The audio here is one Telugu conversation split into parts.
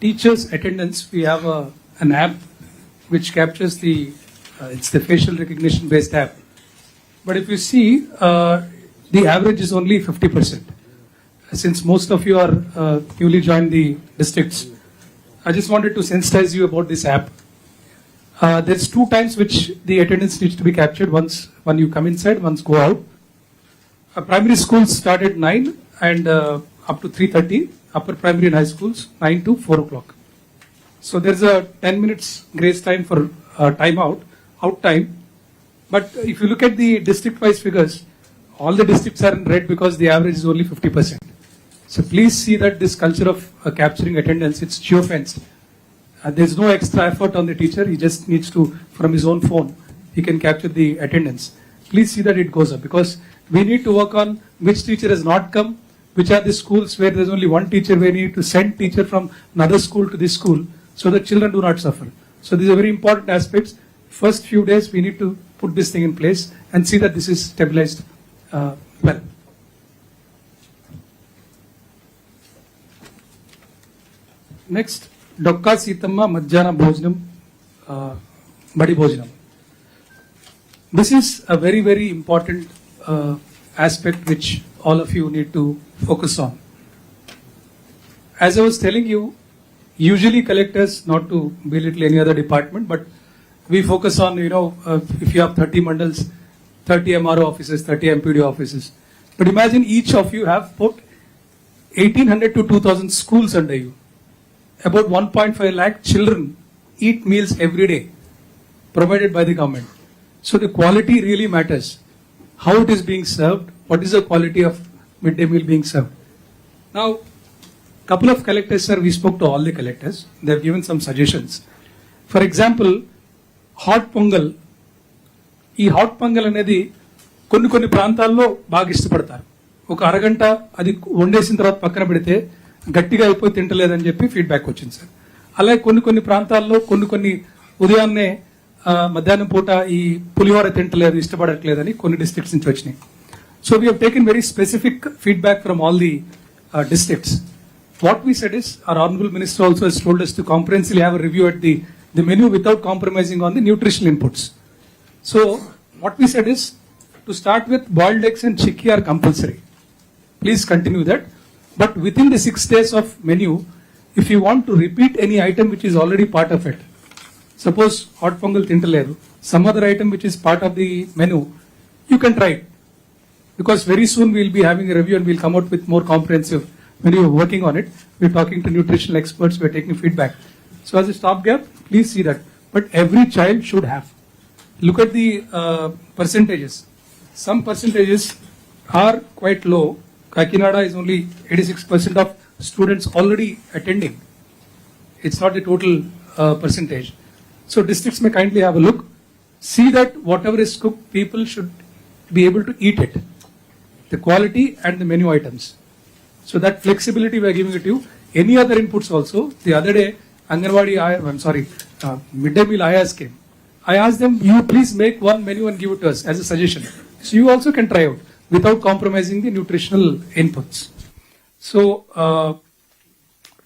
teachers' attendance, we have a, an app which captures the, uh, it's the facial recognition based app. But if you see, uh, the average is only 50%. Since most of you are uh, newly joined the districts, I just wanted to sensitize you about this app. Uh, there's two times which the attendance needs to be captured. Once when you come inside, once go out. Uh, primary schools start at 9 and uh, up to 3.30. Upper primary and high schools 9 to 4 o'clock. So there's a 10 minutes grace time for uh, time out, out time. But if you look at the district wise figures, all the districts are in red because the average is only 50%. So please see that this culture of uh, capturing attendance, it's geofenced. Uh, there's no extra effort on the teacher. He just needs to, from his own phone, he can capture the attendance. Please see that it goes up because we need to work on which teacher has not come, which are the schools where there's only one teacher, where we need to send teacher from another school to this school so that children do not suffer. So these are very important aspects. First few days we need to put this thing in place and see that this is stabilized uh, well. Next Dokka Seethamma మధ్యాహ్న భోజనం ఆ, బడి భోజనం this is a very very important aspect which all of you need to focus on. As I was telling you, usually collectors, not to belittle any other department, but we focus on, you know, uh, if you have 30 mandals, 30 MRO offices, 30 MPD offices. But imagine each of you have put 1800 to 2000 schools under you. About 1.5 lakh children eat meals every day provided by the government. So the quality really matters. How it is being served, what is the quality of midday meal being served. Now, couple of collectors, sir, we spoke to all the collectors. They have given some suggestions. For example, hot pongal ఈ హాట్ పొంగల్ అనేది కొన్ని కొన్ని ప్రాంతాల్లో బాగా ఇష్టపడతారు ఒక అరగంట అది వండేసిన తర్వాత పక్కన పెడితే గట్టిగా అయిపోయి తింటలేదని చెప్పి ఫీడ్బ్యాక్ వచ్చింది సార్ అలాగే కొన్ని కొన్ని ప్రాంతాల్లో కొన్ని కొన్ని ఉదయాన్నే మధ్యాహ్నం పూట ఈ పులిహోర తింటలేదు ఇష్టపడట్లేదని కొన్ని డిస్ట్రిక్ట్స్ నుంచి వచ్చినాయి So we have taken very specific feedback from all the uh, districts. What we said is, our honorable minister also has told us to comprehensively have a review at the, the menu without compromising on the nutritional inputs. So what we said is, to start with, boiled eggs and chickpea are compulsory. Please continue that. But within the six days of menu, if you want to repeat any item which is already part of it, suppose hot pongal tintaleru, some other item which is part of the menu, you can try it because very soon we'll be having a review and we'll come out with more comprehensive. When you're working on it, we're talking to nutritional experts, we're taking feedback. So as a stopgap, please see that. But every child should have. Look at the uh, percentages. Some percentages are quite low. Kakinada is only 86% of students already attending. It's not the total uh, percentage. So districts may kindly have a look. See that whatever is cooked, people should be able to eat it The quality and the menu items. So that flexibility we are giving it to you. Any other inputs also. The other day, Anganwadi, Aya- I'm sorry, uh, midday meal Ayas came. I asked them, you please make one menu and give it to us as a suggestion. So you also can try out without compromising the nutritional inputs. So uh,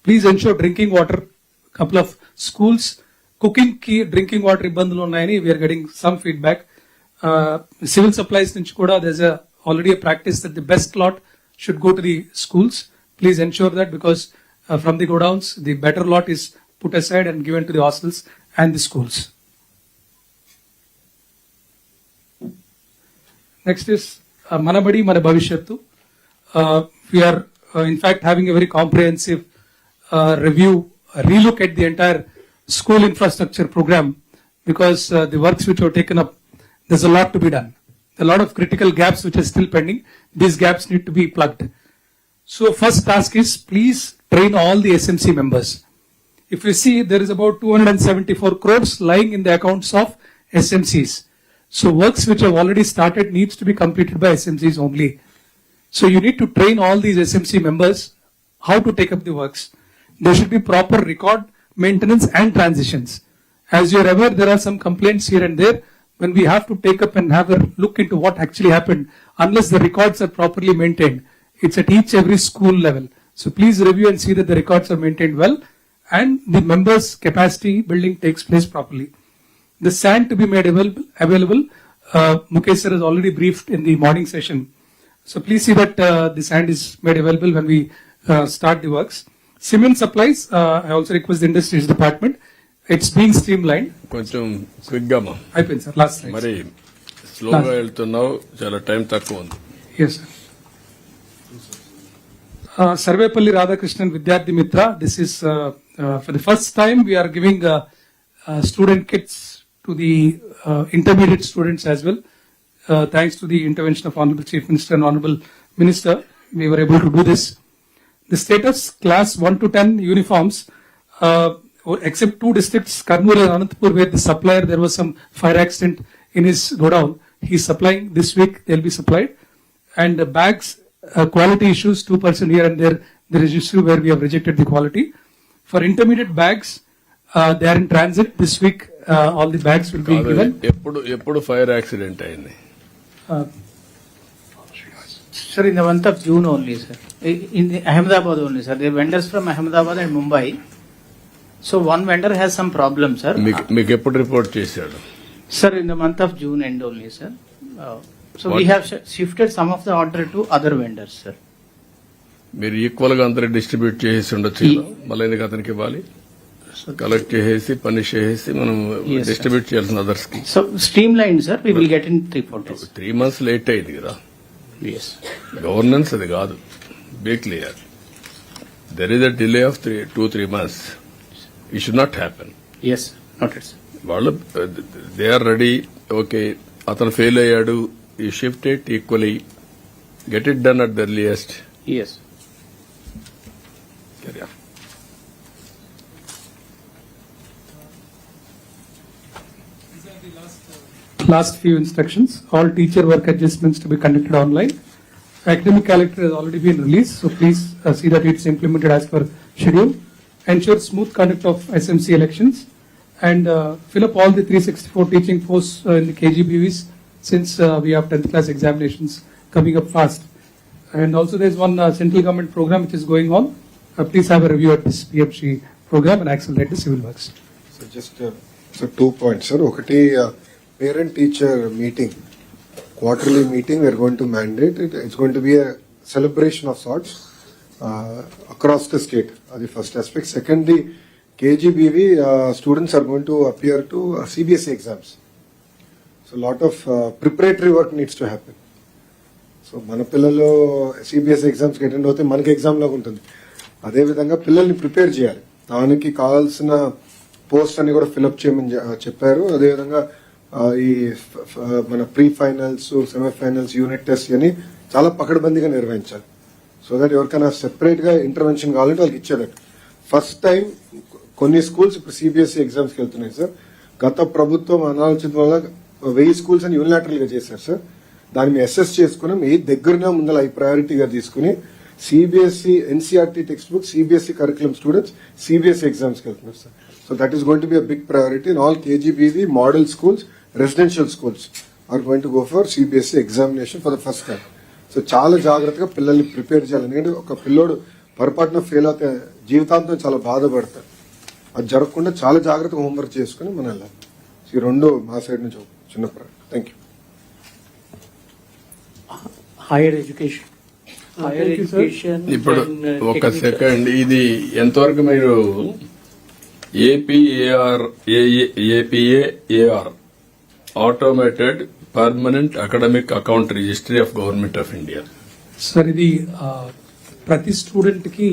please ensure drinking water couple of schools cooking కి డ్రింకింగ్ వాటర్ ఇబ్బందులు ఉన్నాయని we're getting some feedback civil supplies నుంచి కూడా already a practice that the best lot should go to the schools. Please ensure that because uh, from the godowns, the better lot is put aside and given to the hostels and the schools. Next is uh, Manabadi Mana Bhavishyattu. Uh, we are uh, in fact having a very comprehensive uh, review, uh, relook at the entire school infrastructure program because uh, the works which were taken up, there's a lot to be done a lot of critical gaps which are still pending. These gaps need to be plugged. So first task is please train all the smc members. If you see there is about 274 crores lying in the accounts of smcs so works which have already started needs to be completed by smcs only. So you need to train all these smc members how to take up the works. There should be proper record maintenance and transitions. As you're aware there are some complaints here and there when we have to take up and have a look into what actually happened unless the records are properly maintained it's at each every school level so please review and see that the records are maintained well and the members' capacity building takes place properly. The sand to be made available, available uh, Mukesh sir has already briefed in the morning session. So please see that uh, the sand is made available when we uh, start the works. Cement supplies, uh, I also request the industries department. It's being streamlined. కొంచెం క్విక్గా అయిపోయింది సార్ లాస్ట్ మరి స్లోగా వెళ్తున్నావు చాలా టైం తక్కువ ఉంది Yes, sir. Uh, Sarvepalli Radhakrishnan Vidyarthi Mitra, this is uh, uh, for the first time we are giving uh, uh, student kits to the uh, intermediate students as well. Uh, thanks to the intervention of Honorable Chief Minister and Honorable Minister, we were able to do this. The status class 1 to 10 uniforms, uh, except two districts, Karnool and Anantapur, where the supplier, there was some fire accident in his godown. He's supplying this week, they'll be supplied. And the bags, uh, quality issues, 2% here and there, there is issue where we have rejected the quality. For intermediate bags, uh, they are in transit. This week, uh, all the bags will be given. ఎప్పుడు ఎప్పుడు ఫైర్ యాక్సిడెంట్ అయింది Uh, Sir, in the month of June only, sir. In the Ahmedabad only, sir. The vendors from Ahmedabad so one vendor has some problem sir మీకు ఎప్పుడు రిపోర్ట్ చేశాడు? Sir in the month of June end only sir so we shifted some of the order to other vendors sir మీరు ఈక్వల్గా అందరూ డిస్ట్రిబ్యూట్ చేసేసి ఉండొచ్చు మళ్ళీ అతనికి ఇవ్వాలి? కలెక్ట్ చేసేసి పనిష్ చేసేసి మనం డిస్ట్రిబ్యూట్ చేయాల్సిన అదర్స్కి. So streamline sir we will get in three four days three months late అయ్యింది కదా గవర్నెన్స్ అది కాదు. Be clear there is a delay of three two three months ఈ should not happen Yes, noted, sir. వాళ్ళు దే ఆర్ రెడీ ఓకే అతను ఫెయిల్ అయ్యాడు ఈ shift it equally get it done at the earliest Yes. last few instructions. All teacher work adjustments to be conducted online. Academic calendar has already been released, so please uh, see that it's implemented as per schedule. ensure smooth conduct of SMC elections and uh, fill up all the 364 teaching posts uh, in the KGBVs since uh, we have 10th class examinations coming up fast. And also there's one uh, central government program which is going on. Uh, please have a review at this PFG program and accelerate the civil works. So just uh, so two points, sir. Okay, uh, parent-teacher meeting, quarterly meeting, we're going to mandate it. It's going to be a celebration of sorts. Across the state అది first aspect second the KGBV students are going to appear to CBSE exams so lot of preparatory work needs to happy so మన పిల్లలు సిబిఎస్ఈ ఎగ్జామ్స్కి అటెండ్ అవుతే మనకి ఎగ్జామ్ లాగా ఉంటుంది. అదేవిధంగా పిల్లల్ని ప్రిపేర్ చేయాలి. దానికి కావాల్సిన పోస్ట్ అని కూడా ఫిలప్ చేయమని uh, చెప్పారు. అదేవిధంగా ఈ మన pre finals semifinals unit test అని చాలా పకడ్బందీగా నిర్వహించాలి. సో దట్ ఎవరికైనా సెపరేట్గా ఇంటర్వెన్షన్ కావాలంటే వాళ్ళకి ఇచ్చేదట ఫస్ట్ టైం కొన్ని స్కూల్స్ ఇప్పుడు సిబిఎస్ఈ ఎగ్జామ్స్కి వెళ్తున్నాయి సార్ గత ప్రభుత్వం అనాలోచన వల్ల వెయ్యి స్కూల్స్ అని యూనిలాటరల్గా చేశారు సార్ దాన్ని మేము అసెస్ చేసుకుని ఏ దగ్గరనే ముందర అవి ప్రయారిటీగా తీసుకుని CBSE NCERT textbook CBSE curriculum students CBSE ఎగ్జామ్స్కి వెళ్తున్నారు sir so that is going to be a big priority in all KGBV model schools residential schools are going to go for CBSE examination for the first time so చాలా జాగ్రత్తగా పిల్లల్ని ప్రిపేర్ చేయాలి. ఎందుకంటే ఒక పిల్లోడు పొరపాటున ఫెయిల్ అవుతే జీవితాంతం చాలా బాధపడతాడు. అది జరగకుండా చాలా జాగ్రత్తగా హోంవర్క్ చేసుకుని మనం వెళ్ళాలి. సో ఈ రెండు మా సైడ్ నుంచి చిన్న thank you. Thank you, sir. education. ఇప్పుడు ఒక సెకండ్ ఇది ఎంతవరకు మీరు APAAR APAAR automated permanent academic account registry of government of India. Sir ఇది ప్రతి స్టూడెంట్కి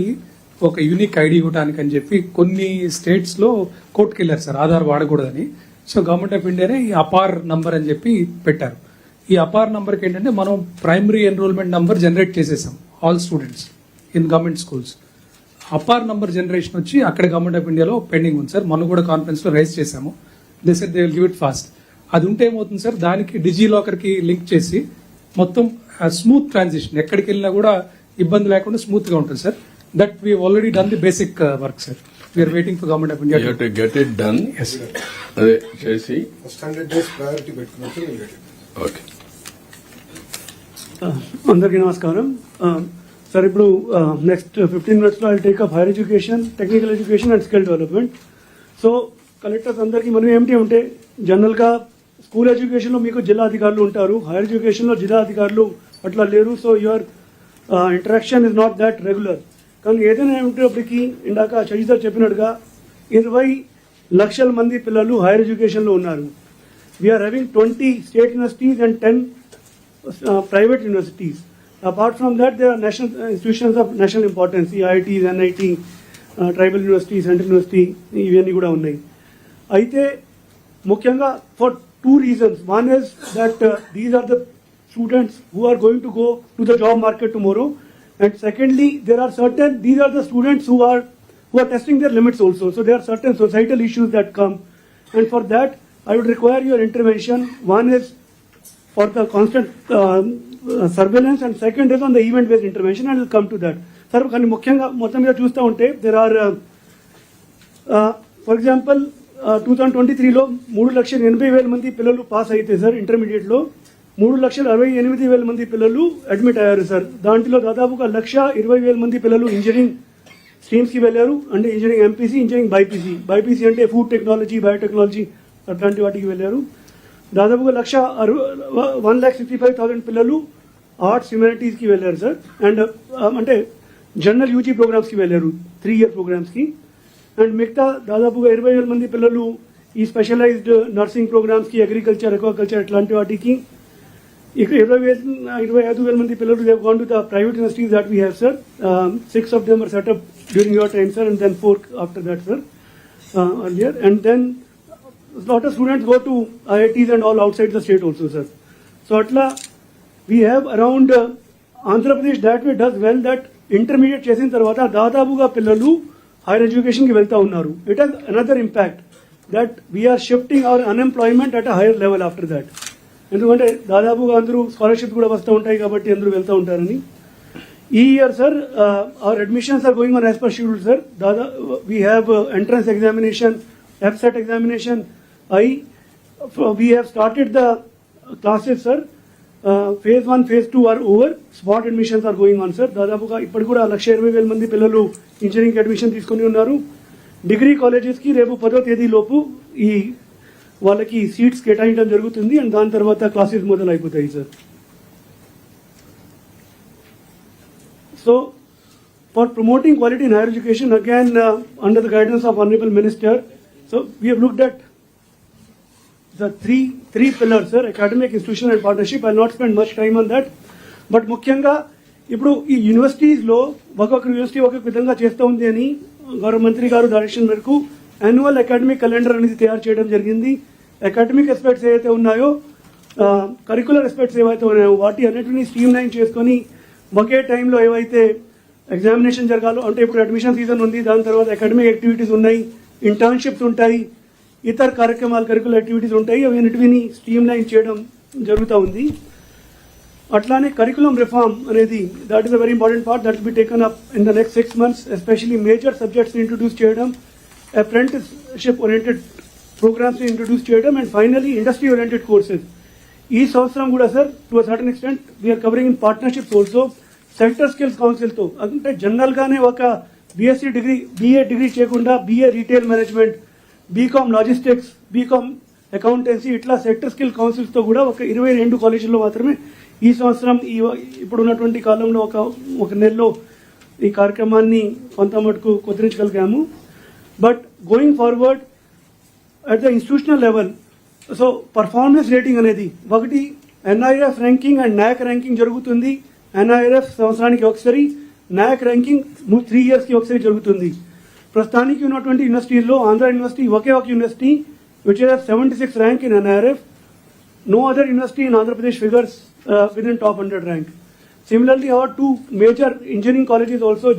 ఒక యూనిక్ ఐడి ఇవ్వడానికి అని చెప్పి కొన్ని స్టేట్స్లో కోర్టుకి వెళ్ళారు సార్ ఆధార్ వాడకూడదని. సో గవర్నమెంట్ ఆఫ్ ఇండియానే ఈ అపార్ నంబర్ అని చెప్పి పెట్టారు. ఈ అపార్ నంబర్కి ఏంటంటే మనం ప్రైమరీ ఎన్రోల్మెంట్ నంబర్ జనరేట్ చేసేసాం all students in government schools. APAAR number generation వచ్చి అక్కడ గవర్నమెంట్ ఆఫ్ ఇండియాలో పెండింగ్ ఉంది సార్ మనం కూడా కాన్ఫరెన్స్లో రైజ్ చేశాము. They set they will give it fast అది ఉంటే ఏమవుతుంది సార్? దానికి డిజీ లాకర్కి లింక్ చేసి మొత్తం స్మూత్ ట్రాన్సిషన్. ఎక్కడికి వెళ్ళినా కూడా ఇబ్బంది లేకుండా స్మూత్గా ఉంటుంది sir. That we already done the basic work sir we are waiting for government of India to get it done అదే చేసి. ఓకే అందరికీ నమస్కారం. సార్ ఇప్పుడు నెక్స్ట్ ఫిఫ్టీన్ మినిట్స్లో I take up higher education technical education and skill development so collectors అందరికీ మనం ఏమిటి అంటే జనరల్గా స్కూల్ ఎడ్యుకేషన్లో మీకు జిల్లా అధికారులు ఉంటారు హైయర్ ఎడ్యుకేషన్లో జిల్లా అధికారులు అట్లా లేరు so your interaction is not that regular కానీ ఏదైనా ఏమిటప్పటికీ ఇందాక చజిదర్ చెప్పినట్టుగా ఇరవై లక్షల మంది పిల్లలు హైయర్ ఎడ్యుకేషన్లో ఉన్నారు. We are having twenty state universities and ten private universities apart from that they are national institutions of national importance national NIT tribal university central university ఇవన్నీ కూడా ఉన్నాయి. అయితే ముఖ్యంగా for Two reasons one is that these are the students who are going to go to the job market tomorrow and secondly there are certain these are the students who are who are testing their limits also. So there are certain societal issues that come. And for that, I would require your intervention. One is for the constant um, uh, surveillance and second is on the event based intervention and we'll come to that. Sir కానీ ముఖ్యంగా మొత్తం మీద చూస్తూ ఉంటే there are for example two thousand twenty త్రీలో మూడు లక్షల ఎనభై వేల మంది పిల్లలు పాస్ అయితే సార్ ఇంటర్మీడియట్లో మూడు లక్షల అరవై ఎనిమిది వేల మంది పిల్లలు అడ్మిట్ అయ్యారు సార్. దాంట్లో దాదాపుగా లక్ష ఇరవై వేల మంది పిల్లలు ఇంజనీరింగ్ స్ట్రీమ్స్కి వెళ్ళారు. అంటే engineering MPC engineering BiPC BiPC అంటే ఫుడ్ టెక్నాలజీ బయోటెక్నాలజీ అట్లాంటి వాటికి వెళ్ళారు. దాదాపుగా లక్ష one lakh sixty five thousand పిల్లలు ఆర్ట్స్ హ్యుమానిటీస్కి వెళ్ళారు సార్. అండ్ అంటే జనరల్ యూజీ ప్రోగ్రామ్స్కి వెళ్ళారు. Three year ప్రోగ్రామ్స్కి. అండ్ మిగతా దాదాపుగా ఇరవై వేల మంది పిల్లలు ఈ స్పెషలైజ్డ్ నర్సింగ్ ప్రోగ్రామ్స్కి అగ్రికల్చర్ ఎక్వాకల్చర్ ఇట్లాంటి వాటికి. ఇక్కడ ఇరవై వేల ఇరవై ఐదు వేల మంది పిల్లలు they've gone to the private universities that we have sir six of them are set up during your time sir and then four after that sir earlier. And then lot of students go to IITs and all outside the state also sir. So atla we have around uh, Andhra Pradesh that way does well that intermediate చేసిన తర్వాత దాదాపుగా పిల్లలు హైయర్ ఎడ్యుకేషన్కి వెళ్తా ఉన్నారు. It has another impact that we are shifting our unemployment at higher level after that ఎందుకంటే దాదాపుగా అందరూ స్కాలర్షిప్ కూడా వస్తూ ఉంటాయి కాబట్టి అందరూ వెళ్తూ ఉంటారని. ఈ year sir our admissions are going on as per schedule sir Dada we have entrance examination EAPCET examination I we have started the classes sir phase one phase two are over spot admissions are going on sir దాదాపుగా ఇప్పటి కూడా లక్ష ఇరవై వేల మంది పిల్లలు ఇంజనీరింగ్ అడ్మిషన్ తీసుకుని ఉన్నారు. డిగ్రీ కాలేజెస్కి రేపు పదో తేదీ లోపు ఈ వాళ్ళకి సీట్స్ కేటాయించడం జరుగుతుంది అండ్ దాని తర్వాత క్లాసెస్ మొదలైపోతాయి అయిపోతాయి sir so for promoting quality in higher education again under the guidance of honourable minister so we we have the three three pillars, sir, academic, institutional and partnership. I'll not spend much time on that. But ముఖ్యంగా ఇప్పుడు ఈ యూనివర్సిటీస్లో ఒక్కొక్క యూనివర్సిటీ ఒక్కొక్క విధంగా చేస్తూ ఉంది అని గౌరవ మంత్రి గారు డైరెక్షన్ మేరకు యాన్యువల్ అకాడమిక్ క్యాలెండర్ అనేది తయారు చేయడం జరిగింది అకాడమిక్ ఎస్పెక్ట్స్ ఏవైతే ఉన్నాయో కరికులర్ ఎస్పెక్ట్స్ ఏవైతే ఉన్నాయో వాటి అన్నిటిని స్ట్రీమ్ లైన్ చేసుకొని ఒకే టైంలో ఏవైతే ఎగ్జామినేషన్ జరగాలో అంటే ఇప్పుడు అడ్మిషన్ సీజన్ ఉంది దాని తర్వాత అకాడమిక్ యాక్టివిటీస్ ఉన్నాయి ఇంటర్న్షిప్స్ ఉంటాయి ఇతర కార్యక్రమాలు కరికులర్ యాక్టివిటీస్ ఉంటాయి అవి అన్నిటిని స్ట్రీమ్ లైన్ చేయడం జరుగుతూ ఉంది. అట్లానే కరికులం రిఫార్మ్ అనేది that is a very important part that be taken up in the next six months especially major subjects introduce చేయడం అప్రెంటిస్షిప్ ఓరియంటెడ్ ప్రోగ్రామ్స్ ఇంట్రొడ్యూస్ చేయడం and finally industry oriented courses ఈ సంవత్సరం కూడా sir to certain extent we are covering in partnerships also centre skills కౌన్సిల్తో అంటే జనరల్గానే ఒక బీఎస్సీ డిగ్రీ బీఏ డిగ్రీ చేయకుండా BA retail management BCom logistics BCom accountancy ఇట్లా సెక్టర్ స్కిల్ కౌన్సిల్స్తో కూడా ఒక ఇరవై రెండు కాలేజీల్లో మాత్రమే ఈ సంవత్సరం ఈ ఇప్పుడు ఉన్నటువంటి కాలంలో ఒక ఒక నెలలో ఈ కార్యక్రమాన్ని కొంత మటుకు కుదిరించగలిగాము but going forward at the institutional level so performance rating అనేది ఒకటి NIF ranking and NAAC ranking జరుగుతుంది. ఎన్ఐఆర్ఎఫ్ సంవత్సరానికి ఒకసారి నాయక్ ర్యాంకింగ్ త్రీ ఇయర్స్కి ఒకసారి జరుగుతుంది. ప్రస్తుతానికి ఉన్నటువంటి యూనివర్సిటీల్లో ఆంధ్ర యూనివర్సిటీ ఒకే ఒక university which is seventy six rank in NIRF no other university in Andhra Pradesh figures uh, within top 100 rank. Similarly, our two major engineering colleges also